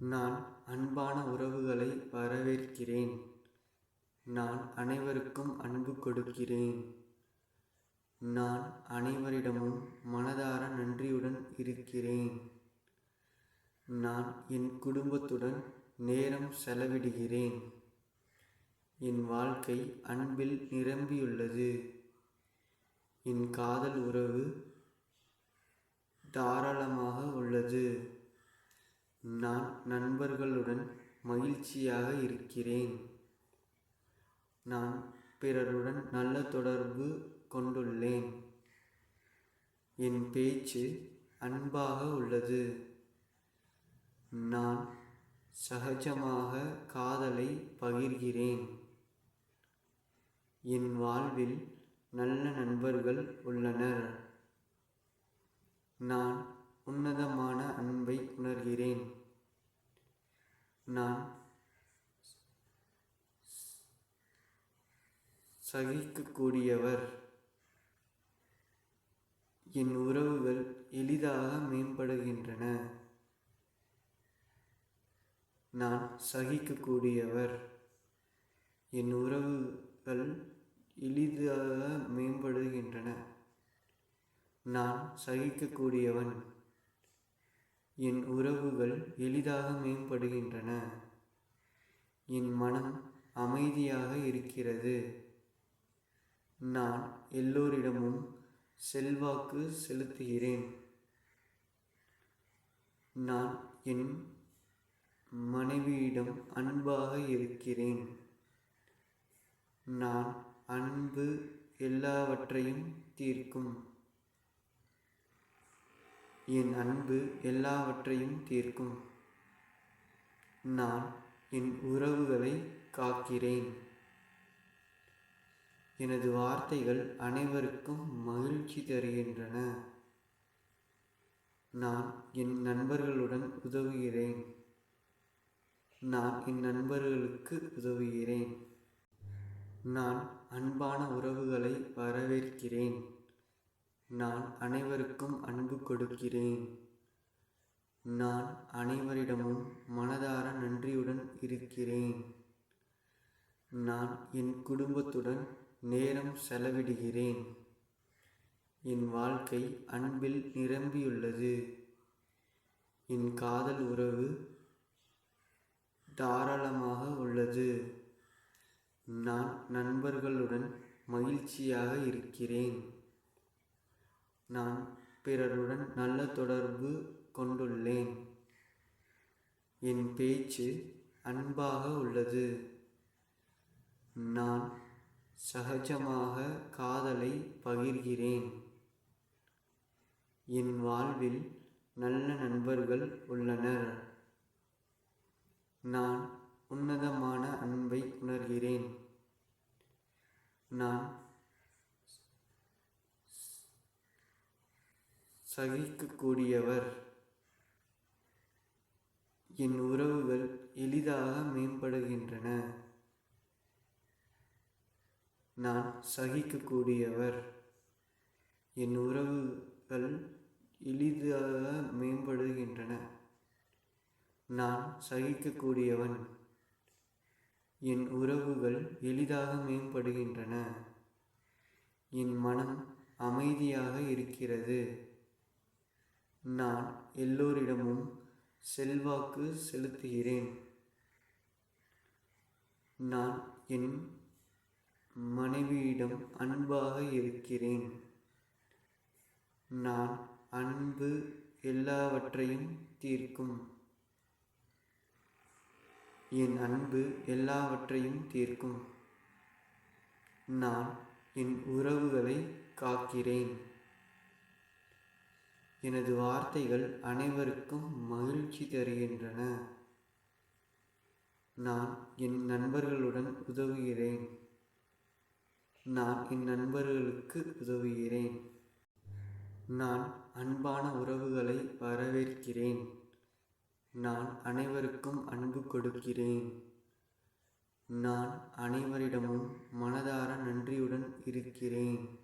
நான் அன்பான உறவுகளை வரவேற்கிறேன். நான் அனைவருக்கும் அன்பு கொடுக்கிறேன். நான் அனைவரிடமும் மனதார நன்றியுடன் இருக்கிறேன். நான் என் குடும்பத்துடன் நேரம் செலவிடுகிறேன். என் வாழ்க்கை அன்பில் நிரம்பியுள்ளது. என் காதல் உறவு தாராளமாக உள்ளது. நான் நண்பர்களுடன் மகிழ்ச்சியாக இருக்கிறேன். நான் பிறருடன் நல்ல தொடர்பு கொண்டுள்ளேன். என் பேச்சு அன்பாக உள்ளது. நான் சகஜமாக காதலை பகிர்கிறேன். என் வாழ்வில் நல்ல நண்பர்கள் உள்ளனர். நான் உன்னதமான அன்பை உணர்கிறேன். நான் சகிக்கக்கூடியவர். என் உறவுகள் எளிதாக மேம்படுகின்றன. நான் சகிக்கக்கூடியவர். என் உறவுகள் எளிதாக மேம்படுகின்றன. நான் சகிக்கக்கூடியவன். என் உறவுகள் எளிதாக மேம்படுகின்றன. என் மனம் அமைதியாக இருக்கிறது. நான் எல்லோரிடமும் செல்வாக்கு செலுத்துகிறேன். நான் என் மனைவியிடம் அன்பாக இருக்கிறேன். நான் அன்பு எல்லாவற்றையும் தீர்க்கும். என் அன்பு எல்லாவற்றையும் தீர்க்கும். நான் என் உறவுகளை காக்கிறேன். எனது வார்த்தைகள் அனைவருக்கும் மகிழ்ச்சி தருகின்றன. நான் என் நண்பர்களுடன் உதவுகிறேன். நான் என் நண்பர்களுக்கு உதவுகிறேன். நான் அன்பான உறவுகளை வரவேற்கிறேன். நான் அனைவருக்கும் அன்பு கொடுக்கிறேன். நான் அனைவரிடமும் மனதார நன்றியுடன் இருக்கிறேன். நான் என் குடும்பத்துடன் நேரம் செலவிடுகிறேன். என் வாழ்க்கை அன்பில் நிரம்பியுள்ளது. என் காதல் உறவு தாராளமாக உள்ளது. நான் நண்பர்களுடன் மகிழ்ச்சியாக இருக்கிறேன். நான் பிறருடன் நல்ல தொடர்பு கொண்டுள்ளேன். என் பேச்சு அன்பாக உள்ளது. நான் சகஜமாக காதலை பகிர்கிறேன். என் வாழ்வில் நல்ல நண்பர்கள் உள்ளனர். நான் உன்னதமான அன்பை உணர்கிறேன். நான் சகிக்கக்கூடியவர். என் உறவுகள் எளிதாக மேம்படுகின்றன. நான் சகிக்கக்கூடியவர். என் உறவுகள் எளிதாக மேம்படுகின்றன. நான் சகிக்கக்கூடியவன். என் உறவுகள் எளிதாக மேம்படுகின்றன. என் மனம் அமைதியாக இருக்கிறது. நான் எல்லோரிடமும் செல்வாக்கு செலுத்துகிறேன். நான் என் மனைவியிடம் அன்பாக இருக்கிறேன். நான் அன்பு எல்லாவற்றையும் தீர்க்கும். என் அன்பு எல்லாவற்றையும் தீர்க்கும். நான் என் உறவுகளை காக்கிறேன். எனது வார்த்தைகள் அனைவருக்கும் மகிழ்ச்சி தருகின்றன. நான் என் நண்பர்களுடன் உதவுகிறேன். நான் என் நண்பர்களுக்கு உதவுகிறேன். நான் அன்பான உறவுகளை வரவேற்கிறேன். நான் அனைவருக்கும் அன்பு கொடுக்கிறேன். நான் அனைவரிடமும் மனதார நன்றியுடன் இருக்கிறேன்.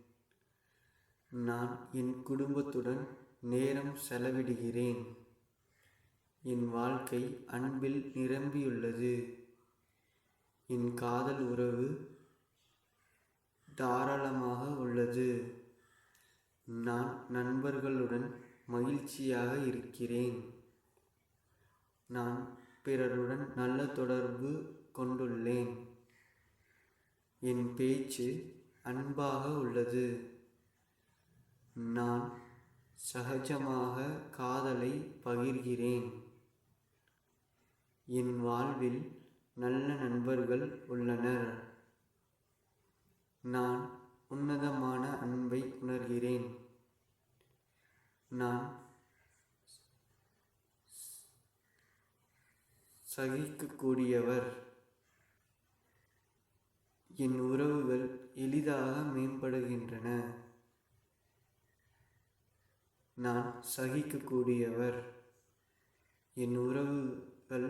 நான் என் குடும்பத்துடன் நேரம் செலவிடுகிறேன். என் வாழ்க்கை அன்பில் நிரம்பியுள்ளது. என் காதல் உறவு தாராளமாக உள்ளது. நான் நண்பர்களுடன் மகிழ்ச்சியாக இருக்கிறேன். நான் பிறருடன் நல்ல தொடர்பு கொண்டுள்ளேன். என் பேச்சு அன்பாக உள்ளது. நான் சகஜமாக காதலை பகிர்கிறேன். என் வாழ்வில் நல்ல நண்பர்கள் உள்ளனர். நான் உன்னதமான அன்பை உணர்கிறேன். நான் சகிக்கக்கூடியவர். என் உறவுகள் எளிதாக மேம்படுகின்றன. நான் சகிக்கக்கூடியவர். என் உறவுகள்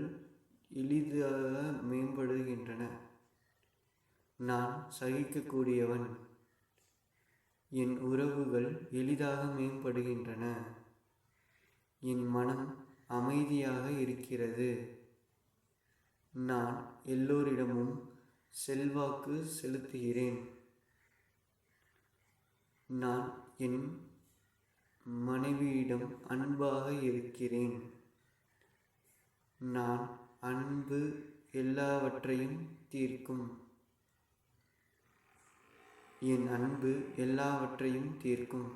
எளிதாக மேம்படுகின்றன. நான் சகிக்கக்கூடியவன். என் உறவுகள் எளிதாக மேம்படுகின்றன. என் மனம் அமைதியாக இருக்கிறது. நான் எல்லோரிடமும் செல்வாக்கு செலுத்துகிறேன். நான் என் மனைவியிடம் அன்பாக இருக்கிறேன். நான் அன்பு எல்லாவற்றையும் தீர்க்கும். என் அன்பு எல்லாவற்றையும் தீர்க்கும்.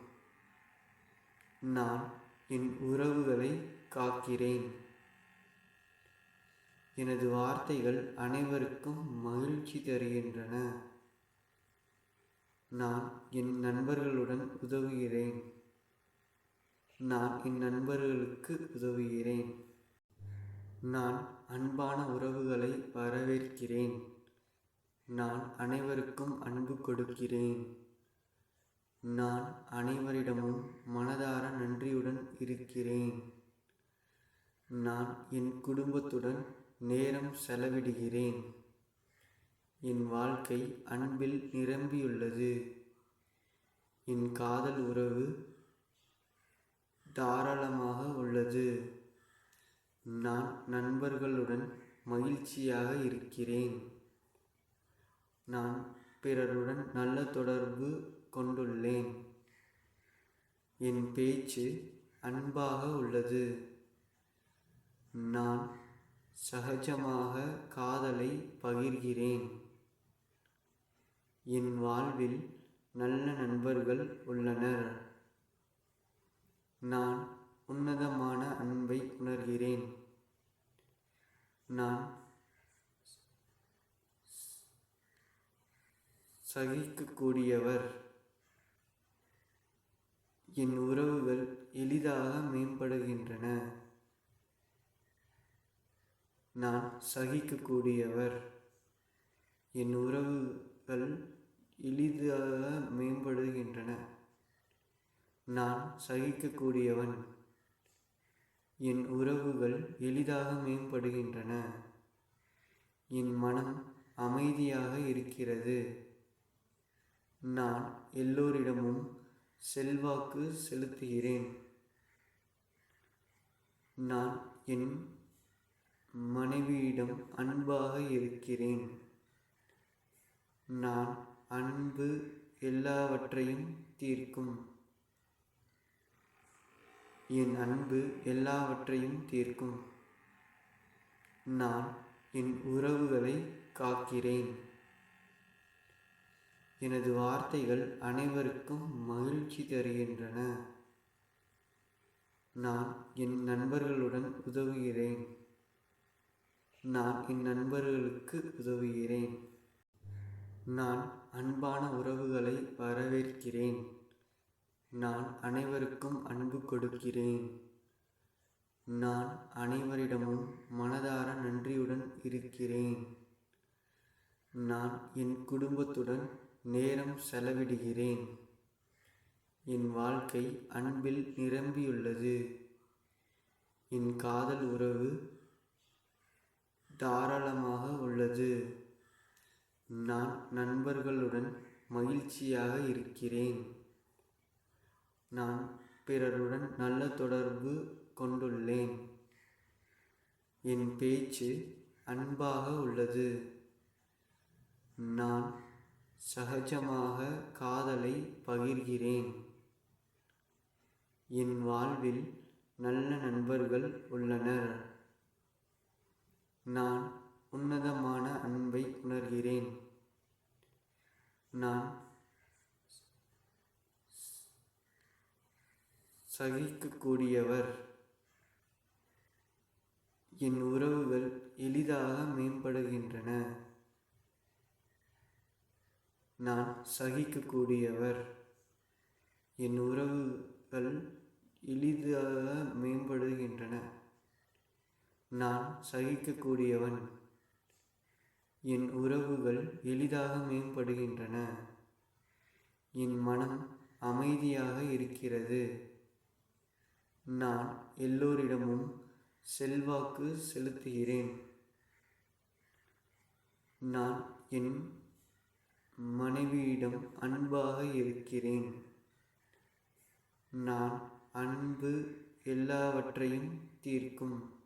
நான் என் உறவுகளை காக்கிறேன். எனது வார்த்தைகள் அனைவருக்கும் மகிழ்ச்சி தருகின்றன. நான் என் நண்பர்களுடன் உதவுகிறேன். நான் என் நண்பர்களுக்கு உதவுகிறேன். நான் அன்பான உறவுகளை வரவேற்கிறேன். நான் அனைவருக்கும் அன்பு கொடுக்கிறேன். நான் அனைவரிடமும் மனதார நன்றியுடன் இருக்கிறேன். நான் என் குடும்பத்துடன் நேரம் செலவிடுகிறேன். என் வாழ்க்கை அன்பில் நிரம்பியுள்ளது. என் காதல் உறவு தாராளமாக உள்ளது. நான் நண்பர்களுடன் மகிழ்ச்சியாக இருக்கிறேன். நான் பிறருடன் நல்ல தொடர்பு கொண்டுள்ளேன். என் பேச்சு அன்பாக உள்ளது. நான் சகஜமாக காதலை பகிர்கிறேன். என் வாழ்வில் நல்ல நண்பர்கள் உள்ளனர். நான் உன்னதமான அன்பை உணர்கிறேன். நான் சகிக்கக்கூடியவர். என் உறவுகள் எளிதாக மேம்படுகின்றன. நான் சகிக்கக்கூடியவர். என் உறவுகள் எளிதாக மேம்படுகின்றன. நான் சகிக்கக்கூடியவன். என் உறவுகள் எளிதாக மேம்படுகின்றன. என் மனம் அமைதியாக இருக்கிறது. நான் எல்லோரிடமும் செல்வாக்கு செலுத்துகிறேன். நான் என் மனைவியிடம் அன்பாக இருக்கிறேன். நான் அன்பு எல்லாவற்றையும் தீர்க்கும். என் அன்பு எல்லாவற்றையும் தீர்க்கும். நான் என் உறவுகளை காக்கிறேன். எனது வார்த்தைகள் அனைவருக்கும் மகிழ்ச்சி தருகின்றன. நான் என் நண்பர்களுடன் உதவுகிறேன். நான் என் நண்பர்களுக்கு உதவுகிறேன். நான் அன்பான உறவுகளை வரவேற்கிறேன். நான் அனைவருக்கும் அன்பு கொடுக்கிறேன். நான் அனைவரிடமும் மனதார நன்றியுடன் இருக்கிறேன். நான் என் குடும்பத்துடன் நேரம் செலவிடுகிறேன். என் வாழ்க்கை அன்பில் நிரம்பியுள்ளது. என் காதல் உறவு தாராளமாக உள்ளது. நான் நண்பர்களுடன் மகிழ்ச்சியாக இருக்கிறேன். நான் பிறருடன் நல்ல தொடர்பு கொண்டுள்ளேன். என் பேச்சு அன்பாக உள்ளது. நான் சகஜமாக காதலை பகிர்கிறேன். என் வாழ்வில் நல்ல நண்பர்கள் உள்ளனர். நான் உன்னதமான அன்பை உணர்கிறேன். நான் சகிக்கக்கூடியவர். என் உறவுகள் எளிதாக மேம்படுகின்றன. நான் சகிக்கக்கூடியவர். என் உறவுகள் எளிதாக மேம்படுகின்றன. நான் சகிக்கக்கூடியவன். என் உறவுகள் எளிதாக மேம்படுகின்றன. என் மனம் அமைதியாக இருக்கிறது. நான் எல்லோரிடமும் செல்வாக்கு செலுத்துகிறேன். நான் என் மனைவியிடம் அன்பாக இருக்கிறேன். நான் அன்பு எல்லாவற்றையும் தீர்க்கும்.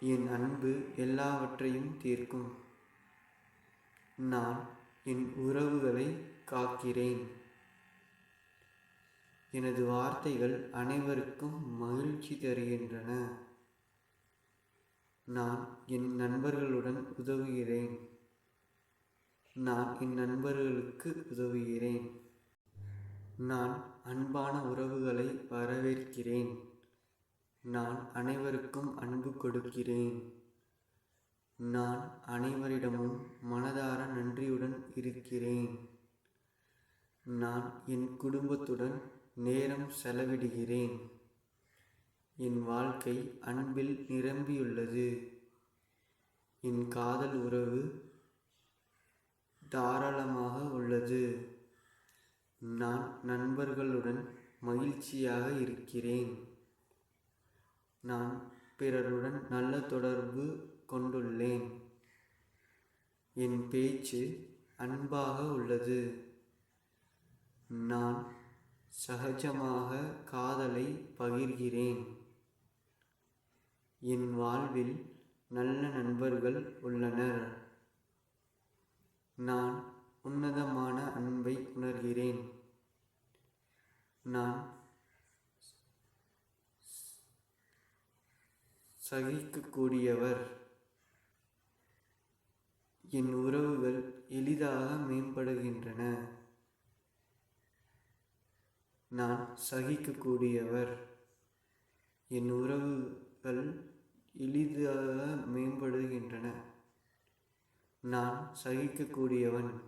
என் அன்பு எல்லாவற்றையும் தீர்க்கும். நான் என் உறவுகளை காக்கிறேன். எனது வார்த்தைகள் அனைவருக்கும் மகிழ்ச்சி தருகின்றன. நான் என் நண்பர்களுடன் உதவுகிறேன். நான் என் நண்பர்களுக்கு உதவுகிறேன். நான் அன்பான உறவுகளை வரவேற்கிறேன். நான் அனைவருக்கும் அன்பு கொடுக்கிறேன். நான் அனைவரிடமும் மனதார நன்றியுடன் இருக்கிறேன். நான் என் குடும்பத்துடன் நேரம் செலவிடுகிறேன். என் வாழ்க்கை அன்பில் நிரம்பியுள்ளது. என் காதல் உறவு தாராளமாக உள்ளது. நான் நண்பர்களுடன் மகிழ்ச்சியாக இருக்கிறேன். நான் பிறருடன் நல்ல தொடர்பு கொண்டுள்ளேன். என் பேச்சு அன்பாக உள்ளது. நான் சகஜமாக காதலை பகிர்கிறேன். என் வாழ்வில் நல்ல நண்பர்கள் உள்ளனர். நான் உன்னதமான அன்பை உணர்கிறேன். நான் சகிக்கக்கூடியவர். என் உறவுகள் எளிதாக மேம்படுகின்றன. நான் சகிக்கக்கூடியவர். என் உறவுகள் எளிதாக மேம்படுகின்றன. நான் சகிக்கக்கூடியவன்.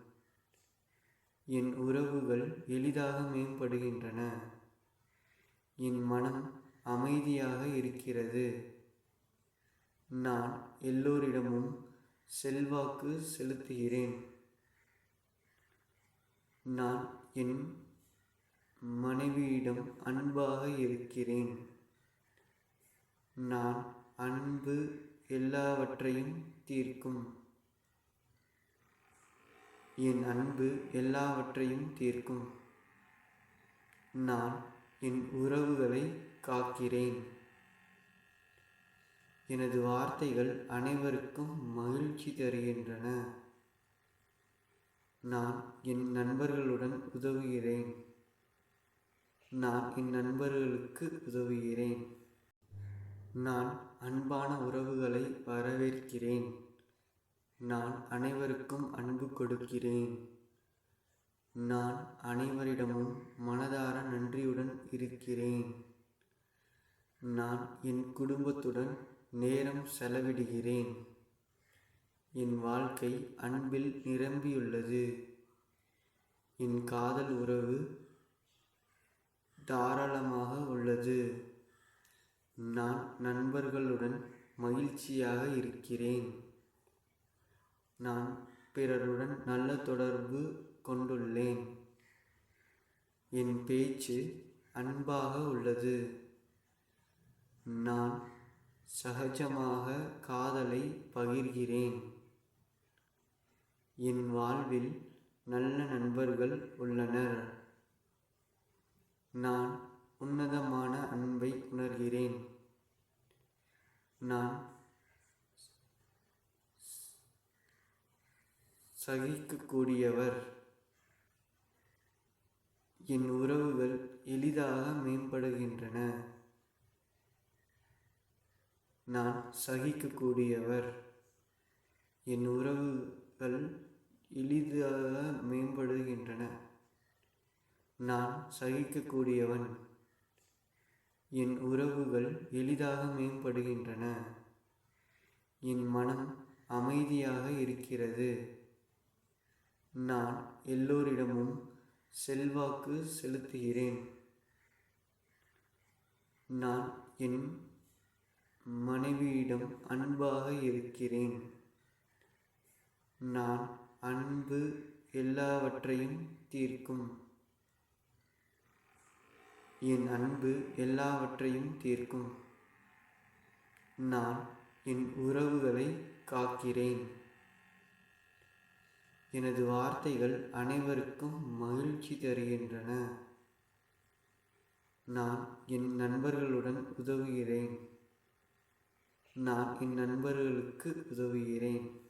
என் உறவுகள் எளிதாக மேம்படுகின்றன. என் மனம் அமைதியாக இருக்கிறது. நான் எல்லோரிடமும் செல்வாக்கு செலுத்துகிறேன். நான் என் மனைவியிடம் அன்பாக இருக்கிறேன். நான் அன்பு எல்லாவற்றையும் தீர்க்கும். என் அன்பு எல்லாவற்றையும் தீர்க்கும். நான் என் உறவுகளை காக்கிறேன். எனது வார்த்தைகள் அனைவருக்கும் மகிழ்ச்சி தருகின்றன. நான் என் நண்பர்களுடன் உதவுகிறேன். நான் என் நண்பர்களுக்கு உதவுகிறேன். நான் அன்பான உறவுகளை வரவேற்கிறேன். நான் அனைவருக்கும் அன்பு கொடுக்கிறேன். நான் அனைவரிடமும் மனதார நன்றியுடன் இருக்கிறேன். நான் என் குடும்பத்துடன் நேரம் செலவிடுகிறேன். என் வாழ்க்கை அன்பில் நிரம்பியுள்ளது. என் காதல் உறவு தாராளமாக உள்ளது. நான் நண்பர்களுடன் மகிழ்ச்சியாக இருக்கிறேன். நான் பிறருடன் நல்ல தொடர்பு கொண்டுள்ளேன். என் பேச்சு அன்பாக உள்ளது. நான் சகஜமாக காதலை பகிர்கிறேன். என் வாழ்வில் நல்ல நண்பர்கள் உள்ளனர். நான் உன்னதமான அன்பை உணர்கிறேன். நான் சகிக்கக்கூடியவர். என் உறவுகள் எளிதாக மேம்படுகின்றன. நான் சகிக்கக்கூடியவர். என் உறவுகள் எளிதாக மேம்படுகின்றன. நான் சகிக்கக்கூடியவன். என் உறவுகள் எளிதாக மேம்படுகின்றன. என் மனம் அமைதியாக இருக்கிறது. நான் எல்லோரிடமும் செல்வாக்கு செலுத்துகிறேன். நான் என் மனைவியிடம் அன்பாக இருக்கிறேன். நான் அன்பு எல்லாவற்றையும் தீர்க்கும். என் அன்பு எல்லாவற்றையும் தீர்க்கும். நான் என் உறவுகளை காக்கிறேன். எனது வார்த்தைகள் அனைவருக்கும் மகிழ்ச்சி தருகின்றன. நான் என் நண்பர்களுடன் உதவுகிறேன். நான் என் நண்பர்களுக்கு உதவுகிறேன்.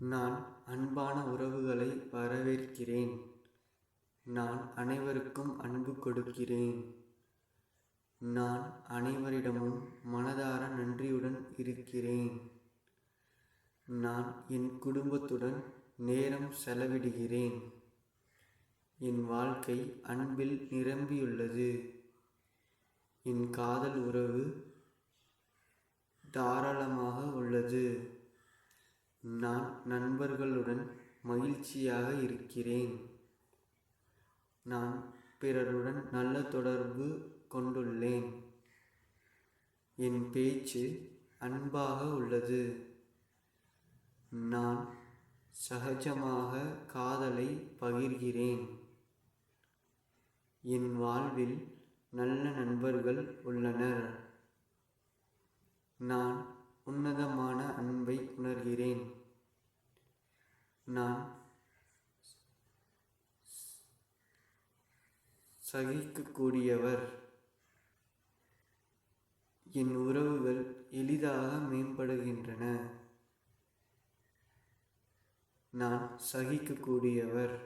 நான் அன்பான உறவுகளை வரவேற்கிறேன். நான் அனைவருக்கும் அன்பு கொடுக்கிறேன். நான் அனைவரிடமும் மனதார நன்றியுடன் இருக்கிறேன். நான் என் குடும்பத்துடன் நேரம் செலவிடுகிறேன். என் வாழ்க்கை அன்பில் நிரம்பியுள்ளது. என் காதல் உறவு தாராளமாக உள்ளது. நான் நண்பர்களுடன் மகிழ்ச்சியாக இருக்கிறேன். நான் பிறருடன் நல்ல தொடர்பு கொண்டுள்ளேன். என் பேச்சு அன்பாக உள்ளது. நான் சகஜமாக காதலை பகிர்கிறேன். என் வாழ்வில் நல்ல நண்பர்கள் உள்ளனர். நான் உன்னதமான அன்பை உணர்கிறேன். நான் சகிக்கக்கூடியவர். என் உறவுகள் எளிதாக மேம்படுகின்றன. நான் சகிக்கக்கூடியவர்.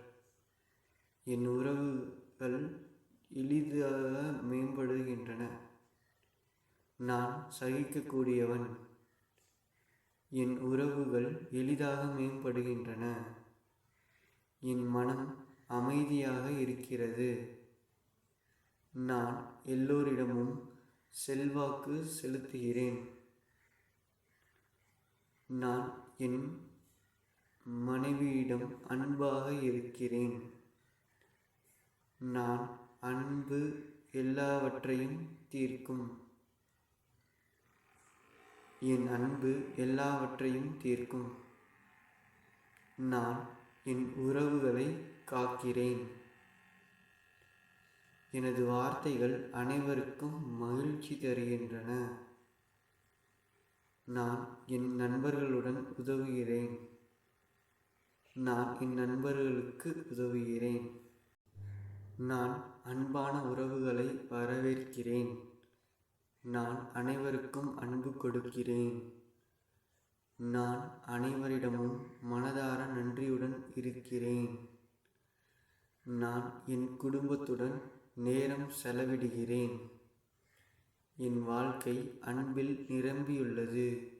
என் உறவுகள் எளிதாக மேம்படுகின்றன. நான் சகிக்கக்கூடியவன். என் உறவுகள் எளிதாக மேம்படுகின்றன. என் மனம் அமைதியாக இருக்கிறது. நான் எல்லோரிடமும் செல்வாக்கு செலுத்துகிறேன். நான் என் மனைவியிடம் அன்பாக இருக்கிறேன். நான் அன்பு எல்லாவற்றையும் தீர்க்கும். என் அன்பு எல்லாவற்றையும் தீர்க்கும். நான் என் உறவுகளை காக்கிறேன். எனது வார்த்தைகள் அனைவருக்கும் மகிழ்ச்சி தருகின்றன. நான் என் நண்பர்களுடன் உதவுகிறேன். நான் என் நண்பர்களுக்கு உதவுகிறேன். நான் அன்பான உறவுகளை வரவேற்கிறேன். நான் அனைவருக்கும் அன்பு கொடுக்கிறேன். நான் அனைவரிடமும் மனதார நன்றியுடன் இருக்கிறேன். நான் என் குடும்பத்துடன் நேரம் செலவிடுகிறேன். என் வாழ்க்கை அன்பில் நிரம்பியுள்ளது.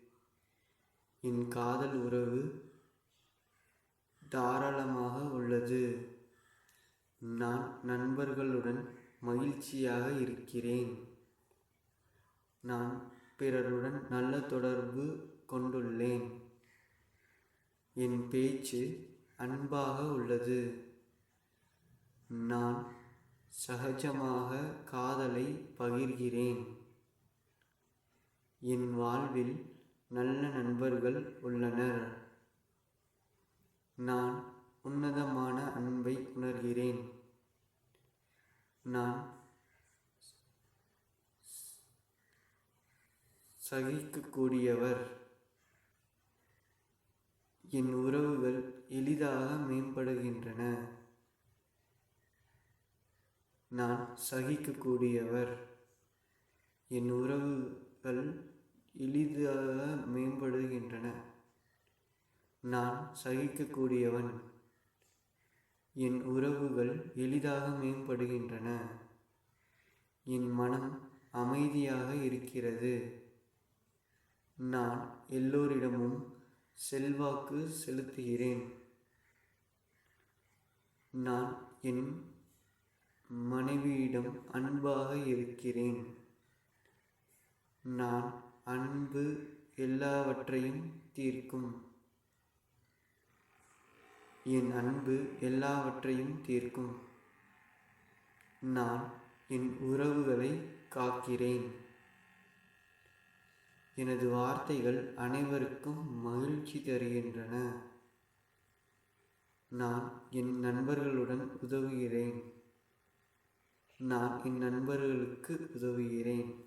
என் காதல் உறவு தாராளமாக உள்ளது. நான் நண்பர்களுடன் மகிழ்ச்சியாக இருக்கிறேன். நான் பிறருடன் நல்ல தொடர்பு கொண்டுள்ளேன். என் பேச்சு அன்பாக உள்ளது. நான் சகஜமாக காதலை பகிர்கிறேன். என் வாழ்வில் நல்ல நண்பர்கள் உள்ளனர். நான் உன்னதமான அன்பை உணர்கிறேன். நான் சகிக்கக்கூடியவர். என் உறவுகள் எளிதாக மேம்படுகின்றன. நான் சகிக்கக்கூடியவர். என் உறவுகள் எளிதாக மேம்படுகின்றன. நான் சகிக்கக்கூடியவன். என் உறவுகள் எளிதாக மேம்படுகின்றன. என் மனம் அமைதியாக இருக்கிறது. நான் எல்லோரிடமும் செல்வாக்கு செலுத்துகிறேன். நான் என் மனைவியிடம் அன்பாக இருக்கிறேன். நான் அன்பு எல்லாவற்றையும் தீர்க்கும். என் அன்பு எல்லாவற்றையும் தீர்க்கும். நான் என் உறவுகளை காக்கிறேன். எனது வார்த்தைகள் அனைவருக்கும் மகிழ்ச்சி தருகின்றன. நான் என் நண்பர்களுடன் உதவுகிறேன். நான் என் நண்பர்களுக்கு உதவுகிறேன்.